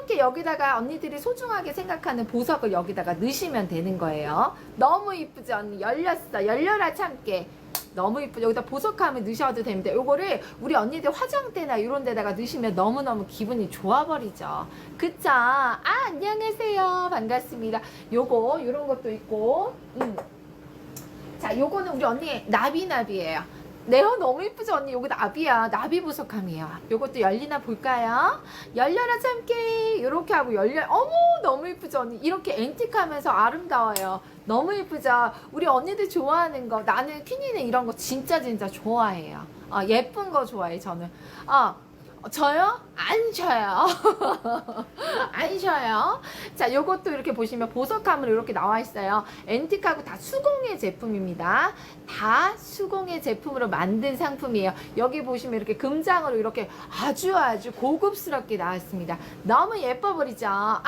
이렇게 여기다가 언니들이 소중하게 생각하는 보석을 여기다가 넣으시면 되는 거예요. 너무 이쁘죠 언니 열렸어 열려라 참깨. 너무 이쁘죠 여기다 보석함을 넣으셔도 됩니다. 요거를 우리 언니들 화장대나 이런 데다가 넣으시면 너무너무 기분이 좋아버리죠. 그쵸? 아 안녕하세요 반갑습니다. 요거 요런 것도 있고 음. 자, 요거는 우리 언니 나비나비예요. 네요 너무 이쁘죠 언니? 요거 나비야. 나비 보석함이에요. 요것도 열리나 볼까요? 열려라 참깨 요렇게 하고 열려. 어머 너무 이쁘죠 언니? 이렇게 앤틱하면서 아름다워요. 너무 이쁘죠? 우리 언니들 좋아하는 거 나는 퀸이는 이런 거 진짜 진짜 좋아해요. 어, 예쁜 거 좋아해 저는. 어 어, 저요? 안 쉬어요. 안 쉬어요. 자, 요것도 이렇게 보시면 보석함으로 이렇게 나와 있어요. 앤틱하고 다 수공예 제품입니다. 다 수공예 제품으로 만든 상품이에요. 여기 보시면 이렇게 금장으로 이렇게 아주 아주 고급스럽게 나왔습니다. 너무 예뻐? 아,